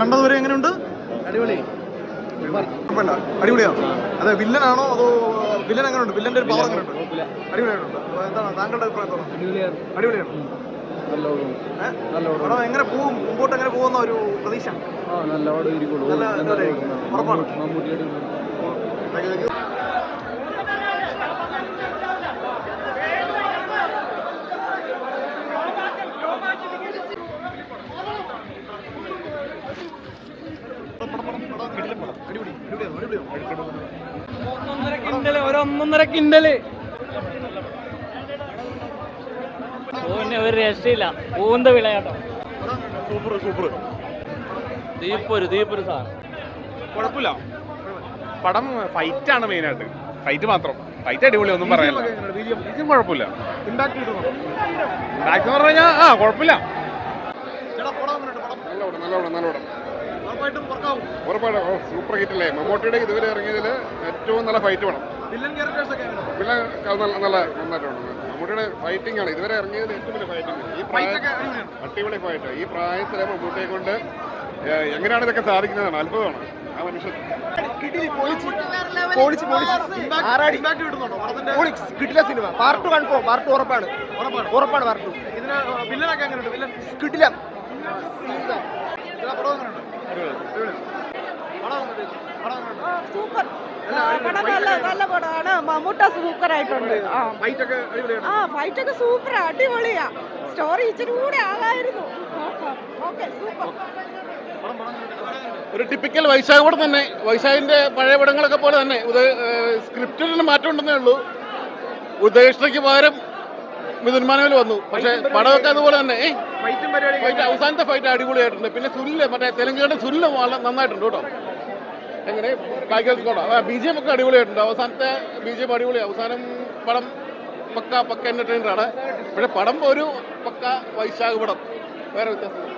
കണ്ടതുവരെ എങ്ങനെയുണ്ട്? അടിപൊളി. കുഴപ്പമില്ല. അടിപൊളിയാണ് അതെ വില്ലനാണോ അതോ വില്ലൻ എങ്ങനെയുണ്ട്? വില്ലന്റെ ഒരു പവർ എങ്ങനെയുണ്ട്? അടിപൊളിയായിട്ടുണ്ട്. എന്താണ് താങ്കളുടെ അഭിപ്രായം എന്താണ്? അടിപൊളിയാണ്? പടം എങ്ങനെ പോകും? മുമ്പോട്ട് എങ്ങനെ പോകുന്ന ഒരു പ്രതീക്ഷ? നല്ല. ഉറപ്പാണ്. you, thank you. പടം, പടം, പടം, കിടിലൻ പടം. അടിപൊളി, അടിപൊളിയാണ്, അടിപൊളിയാണ്. ഒന്നൊന്നര കിണ്ടൽ ഒരു ഒന്നൊന്നര കിണ്ടൽ ഓന് ഒരു രക്ഷയില്ല. പൂന്ത വിളയാട്ടം സൂപ്പർ സൂപ്പർ തീപ്പൊരു തീപ്പൊരു സാധനം. കുഴപ്പമില്ല. പടം ഫൈറ്റ് ആണ് മെയിൻ ആയിട്ട് ഫൈറ്റ് മാത്രം. ഫൈറ്റ് അടിപൊളി ഒന്നും പറയാനില്ല? ഇതും കുഴപ്പമില്ല. Impact കിട്ടുന്നുണ്ടോ? ബാക്ക് എന്ന് പറഞ്ഞു കഴിഞ്ഞാൽ ആ കുഴപ്പമില്ല. നല്ല പടം നല്ല പടം നല്ല പടം. ഉറപ്പായിട്ടും സൂപ്പർ ഹിറ്റ് അല്ലേ? മമ്മൂട്ടിയുടെ ഇതുവരെ ഇറങ്ങിയതിൽ ഏറ്റവും നല്ല ഫൈറ്റ് വേണം? പിന്നെ നല്ല നല്ല നന്നായിട്ടുണ്ട്. മമ്മൂട്ടിയുടെ ഫൈറ്റിംഗ് ആണ്. ഇതുവരെ ഇറങ്ങിയതിൽ ഏറ്റവും വലിയ ഫൈറ്റിംഗ് ഈ പ്രായം. അടിപൊളി ഫൈറ്റ് ഈ പ്രായത്തിലെ മമ്മൂട്ടിയെ കൊണ്ട് എങ്ങനെയാണ് ഇതൊക്കെ സാധിക്കുന്നതാണ്? അത്ഭുതമാണ്. ആ മനുഷ്യൻ കിട്ടില്ല സിനിമ. പാർട്ട് കൺഫേം പാർട്ട് ഉറപ്പാണ്. ഉറപ്പാണ്. ഉറപ്പാണ് പാർട്ട് കിട്ടില്ല സൂപ്പർ. പടം നല്ല നല്ല പടമാണ്. മമ്മൂട്ട സൂപ്പർ ആയിട്ടുണ്ട് ആ ഫൈറ്റ് ഒക്കെ സൂപ്പർ അടിപൊളിയാ. സ്റ്റോറി ഇച്ചിരി കൂടെ ആകായിരുന്നു ഓക്കെ സൂപ്പർ? ഒരു ടിപ്പിക്കൽ വൈശാഖ് പടം തന്നെ. വൈശാഖിന്റെ പഴയ പടങ്ങളൊക്കെ പോലെ തന്നെ. സ്ക്രിപ്റ്റിന് മാറ്റം ഉണ്ടെന്നേ ഉള്ളൂ. ഉദ്ദേശിക്ക് പകരം മിഥുൻ മാനുവൽ വന്നു. പക്ഷേ പടമൊക്കെ അതുപോലെ തന്നെ ഫൈറ്റ് അവസാനത്തെ ഫൈറ്റ് അടിപൊളിയായിട്ടുണ്ട്. പിന്നെ സുല്ല് മറ്റേ തെലുങ്കാന സുല്ല് വളരെ നന്നായിട്ടുണ്ട് കേട്ടോ. എങ്ങനെ? കായിക ബി ജെ ഒക്കെ അടിപൊളിയായിട്ടുണ്ട്. അവസാനത്തെ ബി ജെ പി അടിപൊളി. അവസാനം പടം പക്ക പക്ക എന്റർടൈനറാണ് പക്ഷെ പടം ഒരു പക്ക വൈശാഖ് പടം. വേറെ വ്യത്യാസം